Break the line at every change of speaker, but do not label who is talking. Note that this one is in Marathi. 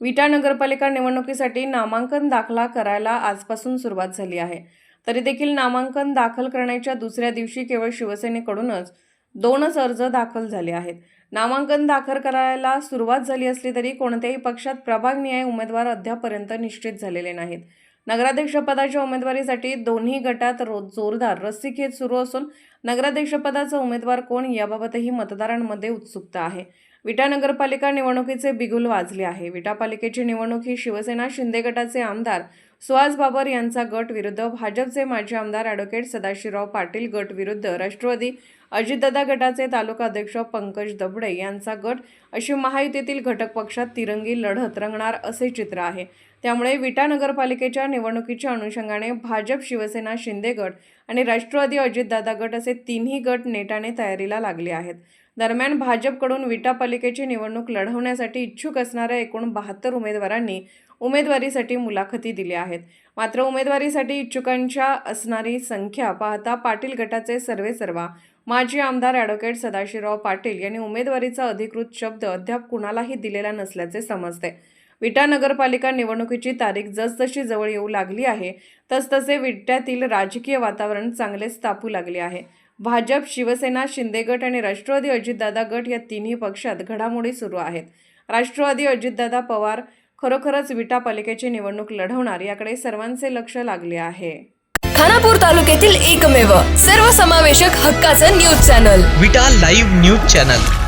विटा नगरपालिका निवडणुकीसाठी नामांकन दाखला करायला आजपासून सुरुवात झाली आहे. तरी देखील नामांकन दाखल करण्याच्या दुसऱ्या दिवशी केवळ शिवसेनेकडूनच दोनच अर्ज दाखल झाले आहेत. नामांकन दाखल करायला सुरुवात झाली असली तरी कोणत्याही पक्षात प्रभाग न्याय उमेदवार अद्यापर्यंत निश्चित झालेले नाहीत. नगराध्यक्षपदाच्या उमेदवारीसाठी दोन्ही गटात रोज जोरदार रस्सीखेच सुरू असून नगराध्यक्षपदाचा उमेदवार कोण याबाबतही मतदारांमध्ये उत्सुकता आहे. विटा नगरपालिका निवडणुकीचे बिगुल वाजले आहे. विटा पालिकेची निवडणूक ही शिवसेना शिंदे गटाचे आमदार सुहास बाबर यांचा गट विरुद्ध भाजपचे माजी आमदार ॲडव्होकेट सदाशिवराव पाटील गट विरुद्ध राष्ट्रवादी अजितदादा गटाचे तालुका अध्यक्ष पंकज दबडे यांचा गट अशी महायुतीतील घटक पक्षात तिरंगी लढत रंगणार असे चित्र आहे. त्यामुळे विटा नगरपालिकेच्या निवडणुकीच्या अनुषंगाने भाजप शिवसेना शिंदे गट आणि राष्ट्रवादी अजितदादा गट असे तिन्ही गट नेटाने तयारीला लागले आहेत. दरम्यान भाजपकडून विटा पालिकेची निवडणूक लढवण्यासाठी इच्छुक असणाऱ्या एकूण बहात्तर उमेदवारांनी उमेदवारीसाठी मुलाखती दिल्या आहेत. मात्र उमेदवारीसाठी इच्छुकांच्या असणारी संख्या पाहता पाटील गटाचे सर्वेसर्वा माजी आमदार ॲडव्होकेट सदाशिवराव पाटील यांनी उमेदवारीचा अधिकृत शब्द अद्याप कुणालाही दिलेला नसल्याचे समजते. विटा नगरपालिका निवडणुकीची तारीख जसजशी जवळ येऊ लागली आहे तसतसे विट्यातील राजकीय वातावरण चांगलेच तापू लागले आहे. भाजप शिवसेना शिंदे गट आणि राष्ट्रवादी अजितदादा गट या तिन्ही पक्षात घडामोडी सुरू आहेत. राष्ट्रवादी अजितदादा पवार खरोखरच विटा पालिकेची निवडणूक लढवणार याकडे सर्वांचे लक्ष लागले आहे.
खानापूर तालुक्यातील एकमेव सर्वसमावेशक हक्काचं news channel.
Vita live news channel.